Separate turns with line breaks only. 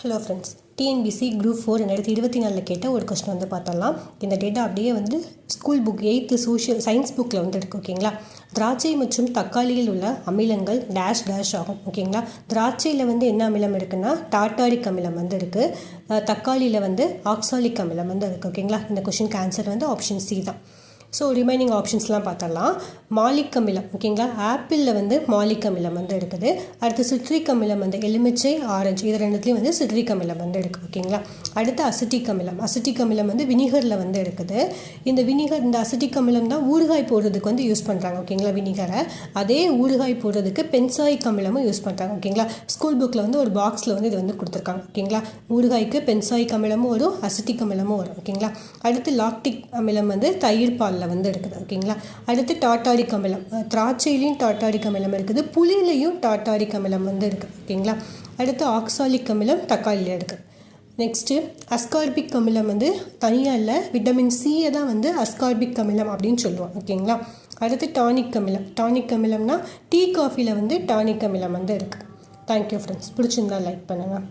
Hello friends TNPSC group four ரெண்டாயிரத்தி இருபத்தி நாலில் கேட்ட ஒரு கொஸ்டின் வந்து பார்த்தலாம் இந்த டேட்டா அப்படியே வந்து school book eighth social science புக்கில் வந்து இருக்குது ஓகேங்களா திராட்சை மற்றும் தக்காளியில் உள்ள அமிலங்கள் டேஷ் டேஷ் ஆகும் ஓகேங்களா திராட்சையில் வந்து என்ன அமிலம் இருக்குன்னா டாட்டாரிக் அமிலம் வந்து இருக்குது தக்காளியில் வந்து ஆக்சாலிக் அமிலம் வந்து இருக்குது ஓகேங்களா இந்த கொஷினுக்கு ஆன்சர் வந்து ஆப்ஷன் சி தான். ஸோ ரிமைனிங் ஆப்ஷன்ஸ்லாம் பார்த்தரலாம் மாலிக் அமிலம் ஓகேங்களா? ஆப்பிளில் வந்து மாலிக் அமிலம் வந்து இருக்குது அடுத்து சிட்ரிக் அமிலம் வந்து எலுமிச்சை ஆரஞ்சு இது ரெண்டுத்துலேயும் வந்து சிட்ரிக் அமிலம் வந்து இருக்குது ஓகேங்களா? அடுத்து அசிட்டிக் அமிலம் அசிட்டிக் அமிலம் வந்து வினிகரில் வந்து இருக்குது இந்த வினிகர் இந்த அசிட்டிக் அமிலம் தான் ஊறுகாய் போடுறதுக்கு வந்து யூஸ் பண்ணுறாங்க ஓகேங்களா வினிகரை. அதே ஊறுகாய் போடுறதுக்கு பென்சாயிக் அமிலமும் யூஸ் பண்ணுறாங்க ஓகேங்களா? ஸ்கூல் புக்கில் வந்து ஒரு பாக்ஸில் வந்து இது வந்து கொடுத்துருக்காங்க ஓகேங்களா? ஊறுகாய்க்கு பென்சாயிக் அமிலமும் வரும் அசிட்டிக் அமிலமும் வரும் ஓகேங்களா? அடுத்து லாக்டிக் அமிலம் வந்து தயிர் பால் பாலில் வந்து இருக்குது ஓகேங்களா? அடுத்து டாட்டாரிக் அமிலம் திராட்சையிலையும் டாட்டாரிக் அமிலம் இருக்குது. புளியிலையும் டாட்டாரிக் அமிலம் வந்து இருக்குது ஓகேங்களா? அடுத்து ஆக்சாலிக் அமிலம் தக்காளியில் இருக்குது நெக்ஸ்ட்டு அஸ்கார்பிக் அமிலம் வந்து தனியாக இல்லை விட்டமின் சியை தான் வந்து அஸ்கார்பிக் அமிலம் அப்படின்னு சொல்லுவோம் ஓகேங்களா? அடுத்து டானிக் அமிலம் டானிக் அமிலம்னா டீ காஃபியில் வந்து டானிக் அமிலம் வந்து இருக்குது தேங்க்யூ ஃப்ரெண்ட்ஸ் பிடிச்சிருந்தா லைக் பண்ணுங்கள்